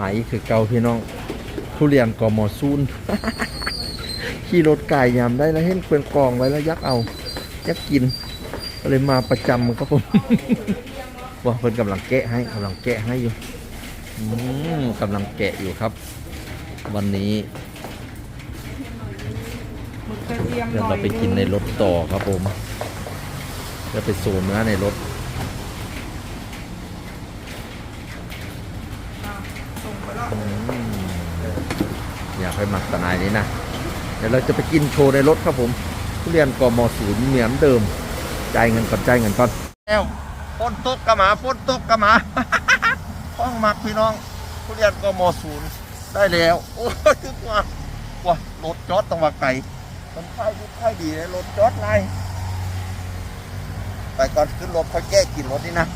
หมายคือเก่าพี่น้องทุเรียนกอมอซูนขี่รถไก่ยามได้แล้วเห็นเปลืองกองไว้แล้วยักเอา ยักกินก็เลยมาประจำครับผมว่าเพิ่นกำลังแกะให้กำลังแกะให้อยู่อกำลังแกะอยู่ครับ วันนี้เดี๋ยวเราไปกินในรถต่อครับผมจะไปโซนเนื้อในรถ อะส่งไปแล้ว อืมอยากให้มักตะนายนี้นะ เดี๋ยวเราจะไปกินโชว์ในรถครับผมทุเรียนกมศูนย์เหมือนเดิมจ่ายเงินก่อนจ่ายเงินก่อนแล้วฝนตกกะหมาฝนตกกะหมาห้องมักพี่น้องทุเรียนกมศูนย์ได้แล้ว โอ้ยถึงว่าว้ารถจอดต้องว่าไก่มันค่ายดีค่ายดีเลยรถจอดไรไปก่อนขึ้นรถค่อยแก้กินรถนี่นะ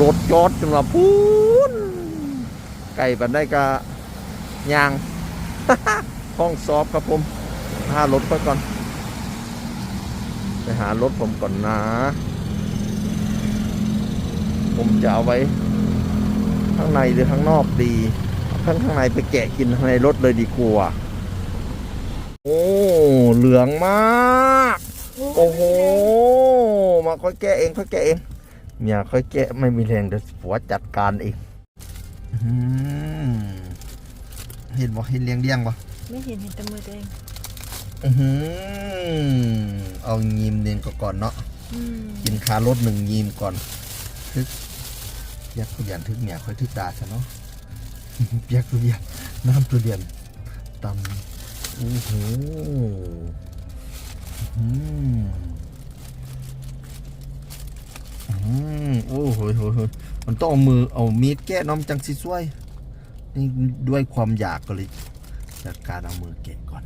รถจอดจนว่าพูน ไก่ปันได้กะยาง ห้องซอฟครับผมหารถไปก่อน ไปหารถผมก่อนนะ ผมจะเอาไว้ ข้างในหรือข้างนอกดีข้างข้างในไปแกะกินข้างในรถเลยดีกว่าโอ้เหลืองมาก โอ้โหมาค่อยแกะเองค่อยแกะเองเมียค่อยแกะไม่มีแรงเดี๋ยวผัวจัดการเอง อืมเห็นบ่เห็นเลี้ยงเลี้ยงบ่ไม่เห็นเห็นแต่มือตัวเองอือหือเอายีมเนียนก่อนเนาะอืมกินคารถหนึ่งยีมก่อนทึกยักษ์ทุเรียนทึกเนี่ยค่อยทึกดาซะเนาะยักษ์ทุเรียนน้ำทุเรียนตำโอ้โหอืมอืม โหมันต้องเอามือเอามีดแกะน้ำจังสิช่วย นี่ด้วยความอยากก็เลยจัดการเอามือแกะก่อน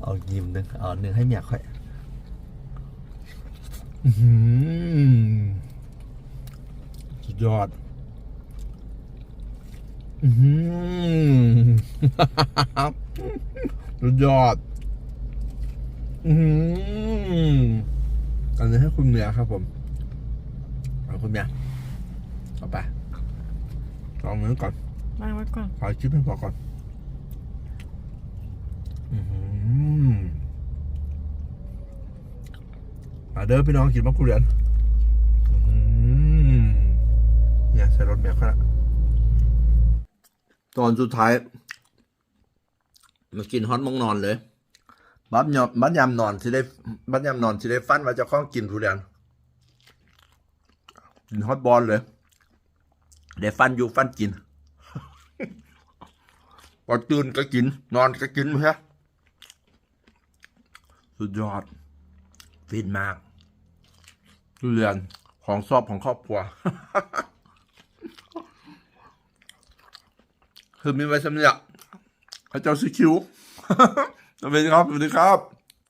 เอายิ้มหนึ่งเอาหนึ่งให้เมียค่อยสุดยอดสุดยอด อื้อหืออันนี้ให้คุณเมียครับผมเอาคุณเมียเอาไปลองนื้อก่อนวางไว้ก่อนขอชิปให้พอก่อน อือหือมาเด้อพี่น้องกินมะกรูดเรียนอื้อหือเนี่ยใส่รถเมียเขาละตอนสุดท้าย มากินฮอตมองนอนเลย บัดยอมบัดยามนอนสิได้บัดยามนอนสิได้ฟันว่าเจะข้องกินทุเรียนกินฮอตบอลเลยได้ฟันอยู่ฟันกินพอตื่นก็กิน นอนก็กินใช่สุดยอด ฟินมากทุเรียนของชอบของครอบครัว คือมีไว้สำเนียกพระเจ้าซิคิว สวัสดีครับสวัสดีครับ